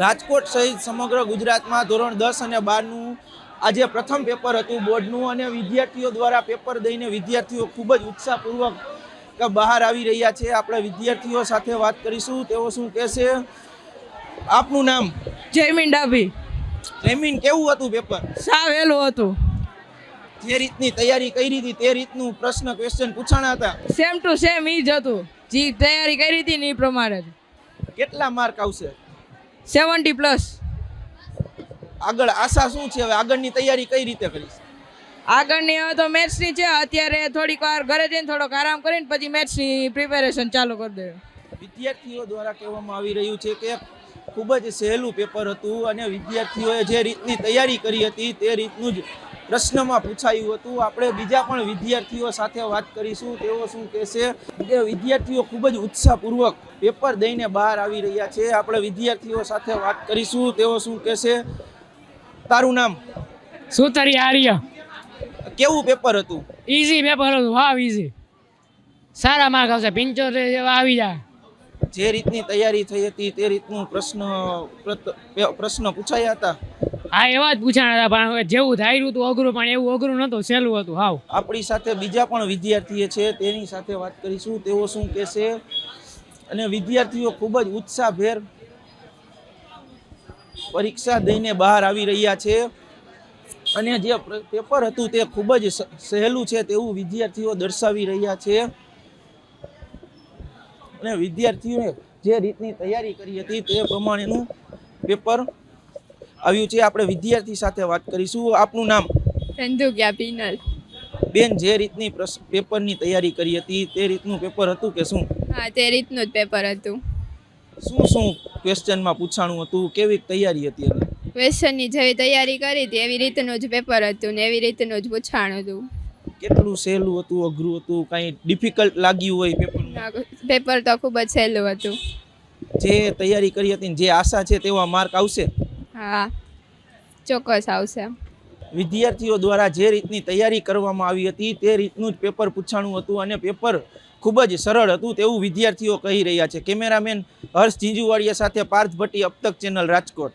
રાજકોટ સહિત સમગ્ર ગુજરાતમાં ધોરણ દસ અને બારનું આજે પ્રથમ પેપર હતું. બોર્ડનું અને વિદ્યાર્થીઓ દ્વારા પેપર દઈને વિદ્યાર્થીઓ ખૂબ જ ઉત્સાહપૂર્વક બહાર આવી રહ્યા છે. આપણે વિદ્યાર્થીઓ સાથે વાત કરીશું. તેઓ શું કહેશે? આપનું નામ? જયમીન ડાભી. જયમીન કેવું હતું પેપર? સાવેલું હતું. જે રીતની તૈયારી કરી હતી તે રીતનું પ્રશ્ન ક્વેશ્ચન પૂછાણા હતા. સેમ ટુ સેમ ઈ જ હતું. જે તૈયારી કરી હતી ને એ પ્રમાણે કેટલા માર્ક આવશે? Seventy plus. આગળ આશા શું છે? હવે આગળની તૈયારી કઈ રીતે કરીશ? આગળની હવે તો મેથ્સની છે. અત્યારે થોડીક વાર ઘરે જઈને થોડોક આરામ કરીને પછી મેથ્સની પ્રિપેરેશન ચાલુ કરી દે વિદ્યાર્થીઓ દ્વારા કહેવામાં આવી રહ્યું છે કે ખૂબ જ સહેલું પેપર હતું અને વિદ્યાર્થીઓએ જે રીતની તૈયારી કરી હતી તે રીતનું જ પ્રશ્નમાં પૂછાયું હતું. આપણે બીજા પણ વિદ્યાર્થીઓ સાથે વાત કરીશું. તેઓ શું કહેશે? કે વિદ્યાર્થીઓ ખૂબ જ ઉત્સાહપૂર્વક પેપર દઈને બહાર આવી રહ્યા છે. આપણે વિદ્યાર્થીઓ સાથે વાત કરીશું. તેઓ શું કહેશે? તારું નામ? સુતરી આર્ય? કેવું પેપર હતું? ઈઝી પેપર હતું. વાવ ઈઝી સારા માર્ક આવશે. પિંચોતેર જેવા આવી જાય જે રીતની તૈયારી થઈ હતી તે રીતનું પ્રશ્ન પ્રશ્ન પૂછાયા હતા. હા, એવા જ પૂછાણ હતા, પણ હવે જેવું ધાર્યું હતું અઘરું, પણ એવું અઘરું નહોતું, સહેલું હતું, હાવ. આપણી સાથે બીજા પણ વિદ્યાર્થીઓ છે, તેની સાથે વાત કરીશું. તેઓ શું કહેશે? અને વિદ્યાર્થીઓ ખૂબ જ ઉત્સાહભેર પરીક્ષા દઈને બહાર આવી રહ્યા છે. અને જે પેપર હતું તે ખૂબ જ સહેલું છે તેવું વિદ્યાર્થીઓ દર્શાવી રહ્યા છે. અને વિદ્યાર્થીઓએ જે રીતની તૈયારી કરી હતી તે પ્રમાણેનું પેપર આવ્યું છે. આપણે વિદ્યાર્થી સાથે વાત કરીશું. આપનું નામ? ધંધુકિયા પિનલ બેન જે રીતની પેપરની તૈયારી કરી હતી તે રીતનું પેપર હતું કે શું? હા તે રીતનું જ પેપર હતું. શું શું ક્વેશ્ચનમાં પૂછાણું હતું? કેવી તૈયારી હતી એની ક્વેશ્ચનની જેવી તૈયારી કરી હતી એવી રીતનું જ પેપર હતું ને એવી રીતનું જ પૂછાણ હતું. કેટલું સહેલું હતું અઘરું હતું? કાંઈ ડિફિકલ્ટ લાગ્યું હોય પેપરમાં? પેપર તો ખૂબ જ સહેલું હતું. જે તૈયારી કરી હતી ને જે આશા છે તેવા માર્ક આવશે? હા, ચોક્કસ આવશે. વિદ્યાર્થીઓ દ્વારા જે રીતની તૈયારી કરવામાં આવી હતી તે રીતનું જ પેપર પૂછાણું હતું અને પેપર ખૂબ જ સરળ હતું તેવું વિદ્યાર્થીઓ કહી રહ્યા છે. કેમેરામેન હર્ષ ઝીંઝુવાડિયા સાથે પાર્થ ભટ્ટી અબતક ચેનલ રાજકોટ.